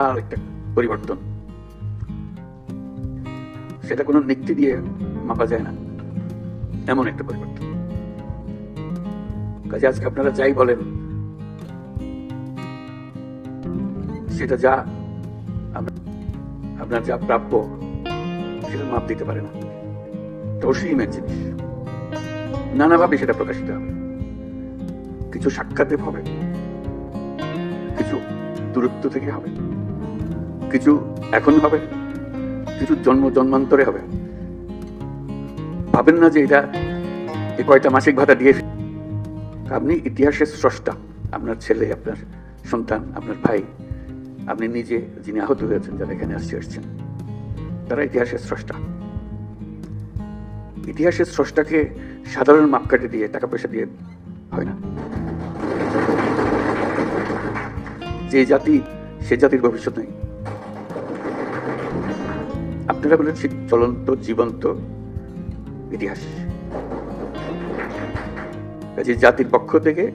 আর একটা পরিবর্তন। সেটা কোনো নীতি দিয়ে মাপা যায় না। এমন একটা পরিবর্তন। কাজে আজকে আপনারা যাই বলেন, সেটা যা আপনার যা প্রাপ্য, সেটা মাপ দিতে পারে না। এটা অসীমের জিনিস। নানাভাবে সেটা প্রকাশিত হবে। কিছু সাক্ষাতে হবে। কিছু দূরত্ব থেকে হবে। কিছু এখন হবে? কিছু জন্ম জন্মান্তরে হবে? ভাবেন না যে এটা এই কয়টা মাসিক ভাতা দিয়ে আপনি ইতিহাসের স্রষ্টা। আপনার ছেলে, আপনার সন্তান, আপনার ভাই, আপনি নিজে যিনি আহত হয়েছেন, যারা এখানে আসছে, আসছেন, তারা ইতিহাসের স্রষ্টা। ইতিহাসের স্রষ্টাকে সাধারণ মাপকাঠি দিয়ে টাকা পয়সা দিয়ে হয় না। যে জাতি, সে জাতির ভবিষ্যৎ নেই। আপনারা বলেন, সে চলন্ত, জীবন্ত ইতিহাস। কাজে জাতির পক্ষ থেকে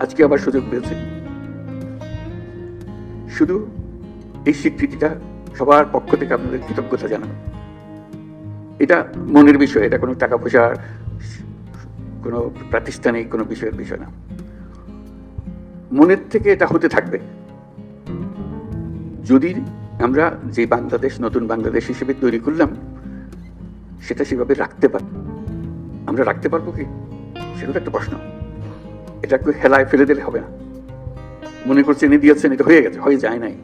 আজকে আবার সুযোগ পেয়েছে। শুধু এই স্বীকৃতিটা সবার পক্ষ থেকে আপনাদের কৃতজ্ঞতা জানানো। এটা মনের বিষয়, এটা কোনো টাকা পয়সার কোনো প্রাতিষ্ঠানিক কোনো বিষয়ের বিষয় না। মনের থেকে এটা হতে থাকবে। যদি আমরা যে বাংলাদেশ, নতুন বাংলাদেশ হিসেবে তৈরি করলাম, সেটা সেভাবে রাখতে পারি, আমরা রাখতে পারব কি? সেটা একটা প্রশ্ন। এটা একটু হেলায় ফেলে দিলে হবে না। মনে করছেন এনে দিয়েছেন, এটা হয়ে গেছে, হয়ে যায় নাই।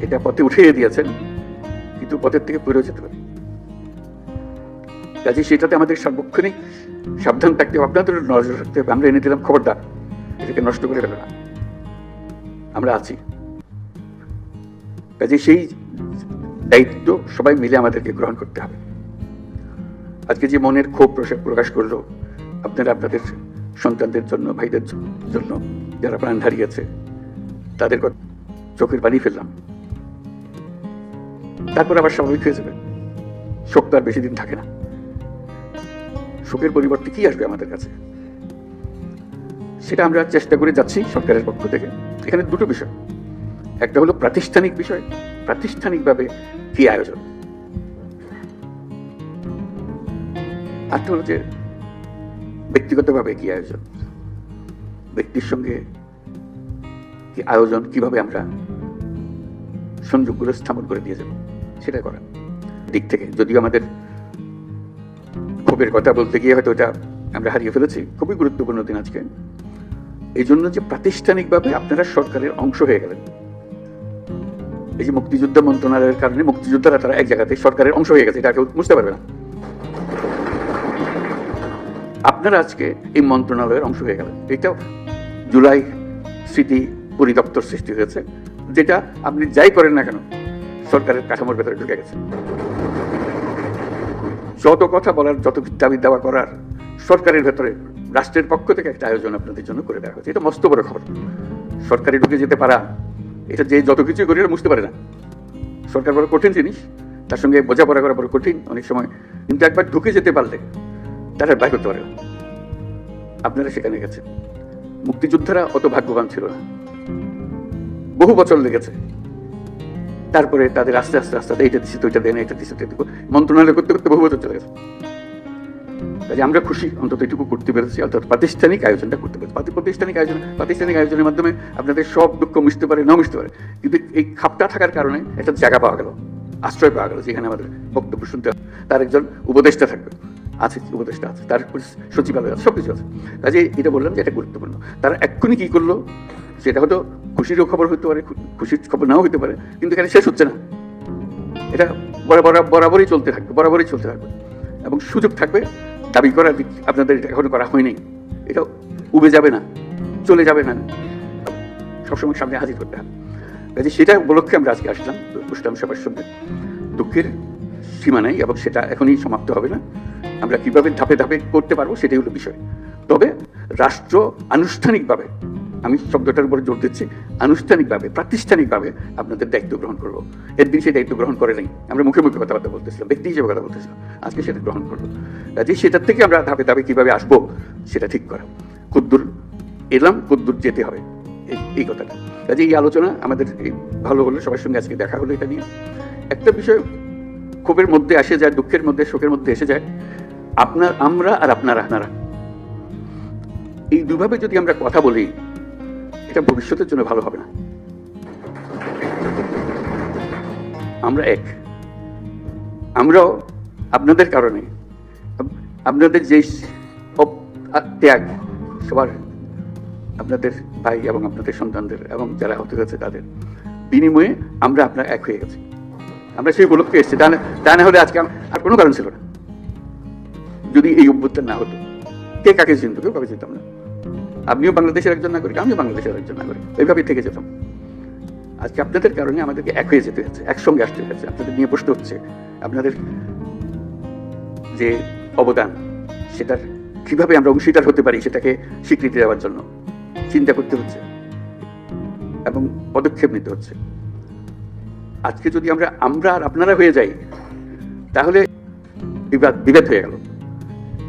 এটা পথে উঠিয়ে দিয়েছেন, কিন্তু পথের থেকে পড়ে যেতে পারে কাজে সেটাতে আমাদের সার্বক্ষণিক সাবধান থাকতে হবে, আপনাদের নজর রাখতে হবে। আমরা এনে দিলাম খবরদার, এটাকে নষ্ট করে ফেলে না। আমরা আছি। কাজে সেই দায়িত্ব সবাই মিলে আমাদেরকে গ্রহণ করতে হবে। আজকে যে মনের ক্ষোভ প্রকাশ- করল, আপনারা আপনাদের সন্তানদের জন্য, ভাইদের জন্য যারা প্রাণ হারিয়েছে, তাদের চোখের পানি ফেললাম। তারপর আবার স্বাভাবিক হয়ে যাবে। শোক তো আর বেশি দিন থাকে না। শোকের পরিবর্তে কি আসবে আমাদের কাছে? সেটা আমরা চেষ্টা করে যাচ্ছি সরকারের পক্ষ থেকে। এখানে দুটো বিষয়। একটা হলো প্রাতিষ্ঠানিক বিষয়, প্রাতিষ্ঠানিকভাবে কি আয়োজন? আরেকটা হলো যে ব্যক্তিগতভাবে কি আয়োজন? ব্যক্তির সঙ্গে কি আয়োজন কীভাবে আমরা সংযোগগুলো স্থাপন করে দিয়ে যাব, সেটা করা। দিক থেকে যদিও আমাদের ক্ষোভের কথা বলতে গিয়ে হয়তো এটা আমরা হারিয়ে ফেলেছি, খুবই গুরুত্বপূর্ণ দিন আজকে। এই জন্য যে প্রাতিষ্ঠানিকভাবে আপনারা সরকারের অংশ হয়ে গেলেন এই যে মুক্তিযুদ্ধ মন্ত্রণালয়ের কারণে মুক্তিযোদ্ধারা তারা এক জায়গাতে সরকারের অংশ হয়ে গেছে এটা কেউ বুঝতে পারবে না। আপনারা আজকে এই মন্ত্রণালয়ের অংশ হয়ে গেলেন। এটাও জুলাই স্মৃতি পরিদপ্তর সৃষ্টি হয়েছে, যেটা আপনি যাই করেন না কেন, সরকারের কাঠামোর ভেতরে ঢুকে গেছে। যত কথা বলার, যত দাবি দাওয়া করার, সরকারের ভেতরে, রাষ্ট্রের পক্ষ থেকে একটা আয়োজন আপনাদের জন্য করে দেওয়া হয়েছে। এটা মস্ত বড় খবর। সরকারি ঢুকে যেতে পারা এটা যে যত কিছুই করি বুঝতে পারে না। সরকার বড় কঠিন জিনিস, তার সঙ্গে বোঝাপড়া করা বড় কঠিন। অনেক সময় কিন্তু একবার ঢুকে যেতে পারলে, তারা বাইর করতে পারে না। আপনারা সেখানে গেছেন। মুক্তিযোদ্ধারা অত ভাগ্যবান ছিল না। বহু বছর লেগেছে। তারপরে তাদের আস্তে আস্তে আস্তে এইটা দিচ্ছে তো এটা দিচ্ছে তো এটা দিবো। মন্ত্রণালয় করতে করতে বহু বছর চলে গেছে। কাজে আমরা খুশি। অন্তত এটুকু করতে পেরেছি। অর্থাৎ প্রাতিষ্ঠানিক আয়োজনটা করতে পেরেছি। প্রাতিষ্ঠানিক আয়োজন প্রাতিষ্ঠানিক আয়োজনের মাধ্যমে আপনাদের সব দুঃখ মিশতে পারে না মিশতে পারে। কিন্তু এই খাপটা থাকার কারণে একটা জায়গা পাওয়া গেল, আশ্রয় পাওয়া গেল, যেখানে আমাদের বক্তব্য শুনতে হবে। তার একজন উপদেষ্টা থাকবে। আছে, উপদেষ্টা আছে। তার সচিবালয় আছে সব কিছু আছে। কাজে এটা বললাম যে এটা গুরুত্বপূর্ণ। তারা এক্ষুনি কি করল? সেটা হয়তো খুশিরও খবর হতে পারে খুশির খবর নাও হতে পারে, কিন্তু এখানে শেষ হচ্ছে না। এটা বরাবর বরাবরই চলতে থাকবে, বরাবরই চলতে থাকবে। এবং সুযোগ থাকবে দাবি দিক আপনাদের এটা এখনও করা হয়নি। এটা উবে যাবে না, চলে যাবে না। সবসময় সামনে হাজির করতে হবে। কাজে সেটা উপলক্ষে আমরা আজকে আসলাম বসলাম সবার সঙ্গে। দুঃখের সীমা নাই এবং সেটা এখনই সমাপ্ত হবে না। আমরা কীভাবে ধাপে ধাপে করতে পারব সেটাই হলো বিষয়। তবে রাষ্ট্র আনুষ্ঠানিকভাবে আমি শব্দটার উপরে জোর দিচ্ছি। আনুষ্ঠানিকভাবে, প্রাতিষ্ঠানিকভাবে আপনাদের দায়িত্ব গ্রহণ করব। একদিন সেই দায়িত্ব গ্রহণ করে নাই। আমরা মুখে মুখে কথাবার্তা বলতেছিলাম, ব্যক্তি হিসেবে কথা বলতেছিলাম। আজকে সেটা গ্রহণ করব। কাজে সেটার থেকে আমরা ধাপে ধাপে কীভাবে আসব সেটা ঠিক করা। কুদ্দুর, এলাম, কুদ্দুর যেতে হবে। এই এই কথাটা। কাজে এই আলোচনা আমাদের ভালো হলো, সবার সঙ্গে আজকে দেখা হলো এটা নিয়ে। একটা বিষয় ক্ষোভের মধ্যে আসে যায়, দুঃখের মধ্যে, শোকের মধ্যে এসে যায়। আপনার, আমরা আর আপনারা আপনারা। এই দুভাবে যদি আমরা কথা বলি এটা ভবিষ্যতের জন্য ভালো হবে না। আমরা এক। আমরাও আপনাদের কারণে, আপনাদের যে ত্যাগ সবার, আপনাদের ভাই এবং আপনাদের সন্তানদের এবং যারা হতে হয়েছে তাদের বিনিময়ে আমরা আপনার এক হয়ে গেছি। আমরা সেই উপলক্ষে এসেছি। তা না হলে আজকে আর কোনো কারণ ছিল না। যদি এই অভ্যুত্থান না হতো, কে কাকে চিনত কেউ কাকে চিনতাম না। আপনিও বাংলাদেশের একজন নাগরিক, আমিও বাংলাদেশের একজন নাগরিক। এইভাবেই থেকে যেতাম। আজকে আপনাদের কারণে আমাদেরকে এক হয়ে যেতে হচ্ছে একসঙ্গে আসতে হচ্ছে আপনাদের নিয়ে বসতে হচ্ছে, আপনাদের যে অবদান, সেটার কীভাবে আমরা অংশীদার হতে পারি সেটাকে স্বীকৃতি দেওয়ার জন্য চিন্তা করতে হচ্ছে এবং পদক্ষেপ নিতে হচ্ছে। আজকে যদি আমরা আমরা আর আপনারা হয়ে যাই, তাহলে বিবাদ, বিভেদ হয়ে গেল।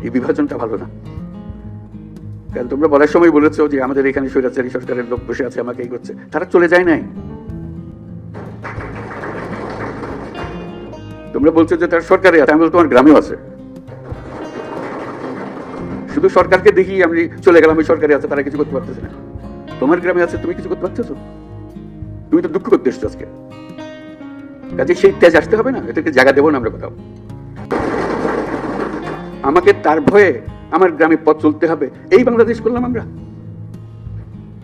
এই বিভাজনটা ভালো না। কারণ তোমরা বলার সময় বলেছ যে আমাদের এখানে স্বৈরাচারী সরকারের লোক বসে আছে, আমাকে এই করছে তারা চলে যায় নাই। তোমরা বলছো যে তার সরকারে আছে আমি তোমার গ্রামেও আছে। শুধু সরকারকে দেখি আমি চলে গেলাম, ওই সরকারে আছে, তারা কিছু করতে পারতেছে না। তোমার গ্রামে আছে, তুমি কিছু করতে পারতেছো? তুমি তো দুঃখ করতে এসছো আজকে। কাজে সেই তেজ আসতে হবে না এটাকে জায়গা দেবো না আমরা কোথাও। আমাকে তার ভয়ে আমার গ্রামে পথ চলতে হবে। এই বাংলাদেশ করলাম আমরা।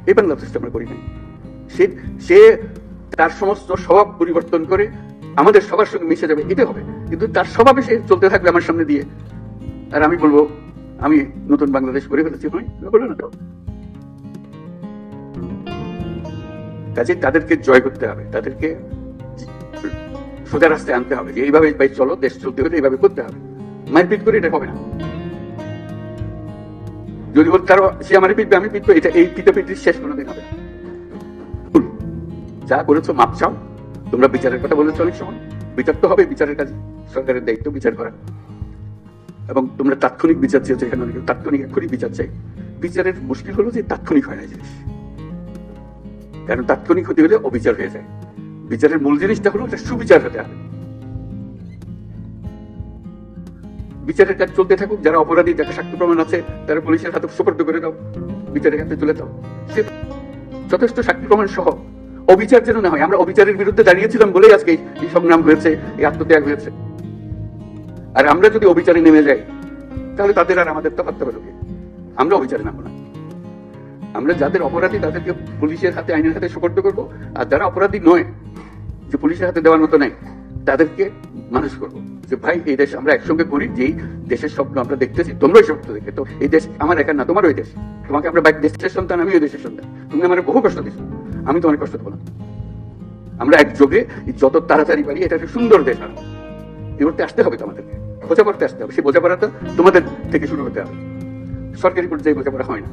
এই বাংলাদেশটা আমরা করি নাই। সে সে তার সমস্ত স্বভাব পরিবর্তন করে আমাদের সবার সঙ্গে মিশে যাবে এটা হবে। কিন্তু তার স্বভাবে সে চলতে থাকবে আমার সামনে দিয়ে। আর আমি বলব, আমি নতুন বাংলাদেশ করে ফেলেছি নয় বলো না। তো কাজে তাদেরকে জয় করতে হবে, তাদেরকে সোজা রাস্তায় আনতে হবে যে এইভাবে ভাই চলো, দেশ চলতে হলে এইভাবে করতে হবে। মারপিট করে এটা হবে না। যদি বল তারও সে আমার পিটবে, আমি পিটবো। এটা এই পিটাপিটির শেষ কোনোদিন হবে যা করেছ মাপ চাও। তোমরা বিচারের কথা বলেছ অনেক সময়। বিচার তো হবে, বিচারের কাজে। সরকারের দায়িত্ব বিচার করা। এবং তোমরা তাৎক্ষণিক বিচার চেয়েছো এখানে অনেকে। তাৎক্ষণিক এক্ষুনি বিচার চাই। বিচারের মুশকিল হলো যে তাৎক্ষণিক হয় না জিনিস। কারণ তাৎক্ষণিক হতে গেলে অবিচার হয়ে যায়। বিচারের মূল জিনিসটা হলো সুবিচার হতে হবে। বিচারের কাজ চলতে থাকুক, যারা অপরাধী যারা সাক্ষ্য প্রমাণ আছে, তারা পুলিশের হাতে সুপর্দ করে দাও, বিচারের হাতে তুলে দাও। সে যথেষ্ট সাক্ষী প্রমাণ সহ অবিচার যেন না হয়। আমরা অবিচারের বিরুদ্ধে দাঁড়িয়েছিলাম বলেই আজকে এই- সংগ্রাম হয়েছে, এই আত্মত্যাগ হয়েছে। আর আমরা যদি অবিচারে নেমে যাই, তাহলে তাদের আর আমাদের তফাৎ হবে লোকে আমরা অবিচারে নামবো না। আমরা যাদের অপরাধী, তাদেরকে পুলিশের হাতে, আইনের হাতে সুপর্দ করব। আর যারা অপরাধী নয়, যে পুলিশের হাতে দেওয়ার মতো নাই, তাদেরকে মানুষ করব। যে ভাই, এই দেশ আমরা একসঙ্গে করি যেই দেশের স্বপ্ন আমরা দেখতেছি তোমরাই স্বপ্ন দেখে তো এই দেশ আমার একা না তোমার ওই দেশ। তোমাকে আমরা বাইক দেশের সন্তান আমি ওই দেশের সন্তান। তুমি আমার বহু কষ্ট দিচ্ছ আমি তোমার কষ্ট দেবো না। আমরা একযোগে যত তাড়াতাড়ি পারি, এটা একটা সুন্দর দেশ আর এ করতে আসতে হবে তোমাদেরকে। বোঝাপড়াতে আসতে হবে। সেই বোঝাপড়াটা তোমাদের থেকে শুরু হতে হবে। সরকারি পর্যায়ে বোঝাপড়া হয় না।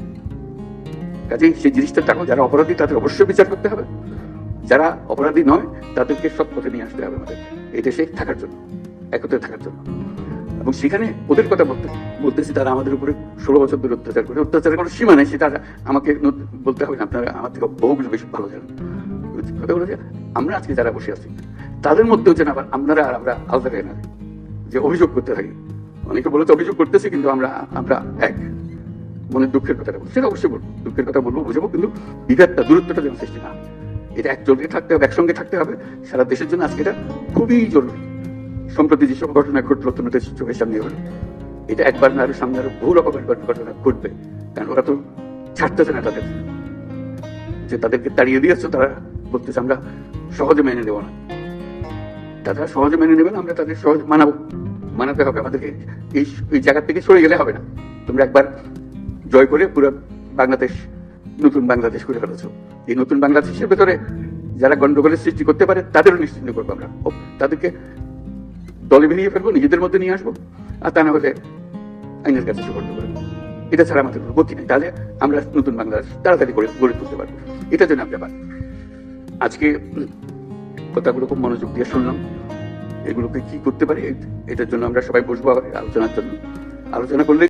কাজেই সেই জিনিসটা থাকো যারা অপরাধী, তাদের অবশ্যই বিচার করতে হবে। যারা অপরাধী নয়, তাদেরকে সব পথে নিয়ে আসতে হবে আমাদের। এই দেশে থাকার জন্য। একত্রে থাকার জন্য। এবং সেখানে ওদের কথা বলতে, বলতেছি, তারা আমাদের উপরে ষোলো বছর ধরে অত্যাচার করে। অত্যাচারের কোনো সীমা নেই, সেটা আমাকে বলতে হবে না। আপনারা আমার থেকে বহু কিছু বেশি ভালো জানেন। আমরা আজকে যারা বসে আছি, তাদের মধ্যেও যেন আবার আপনারা আর আমরা আলাদা হয়ে না যে অভিযোগ করতে থাকি। অনেকে বলেছে, অভিযোগ করতেছি, কিন্তু আমরা আমরা এক। মনে দুঃখের কথাটা বলব সেটা অবশ্যই বলব। দুঃখের কথা বলব, বুঝব, কিন্তু বিভেদটা, দূরত্বটা যেন সৃষ্টি না। এটা একজনকে থাকতে হবে, একসঙ্গে থাকতে হবে। সারা দেশের জন্য আজকে এটা খুবই জরুরি। সম্প্রতি যেসব ঘটনা ঘটলো তোমাদের চোখের সামনে হলো এটা একবার না, আরও সামনে আরও বহু রকমের ঘটনা ঘটবে। কারণ ওরা তো ছাড়তেছে না তাদের। যে তাদেরকে তাড়িয়ে দিয়েছে, তারা বলতেছে আমরা সহজে মেনে নেব না। তারা সহজে মেনে নেবে না, আমরা তাদের সহজ মানাবো। মানাতে হবে। আমাদেরকে এই এই জায়গা থেকে সরে গেলে হবে না। তোমরা একবার জয় করে পুরো বাংলাদেশ, নতুন বাংলাদেশ করে ফেলেছো। এই নতুন বাংলাদেশের ভেতরে যারা গন্ডগোলের সৃষ্টি করতে পারে, তাদেরও নিশ্চিন্ত করব আমরা। তাদেরকে দলে বেরিয়ে ফেলব, নিজেদের মধ্যে নিয়ে আসব, আর তা না হলে আইনের কাছে সুপর্দ করব এটা ছাড়া আমাদের কোনো গতি নেই। তাহলে আমরা নতুন বাংলাদেশ তাড়াতাড়ি করে গড়ে তুলতে পারব। এটা জন্য আমরা আজকে কথাগুলো খুব মনোযোগ দিয়ে শুনলাম। এগুলোকে কি করতে পারি? এটার জন্য আমরা সবাই বসবো আবার আলোচনার জন্য। আলোচনা করলে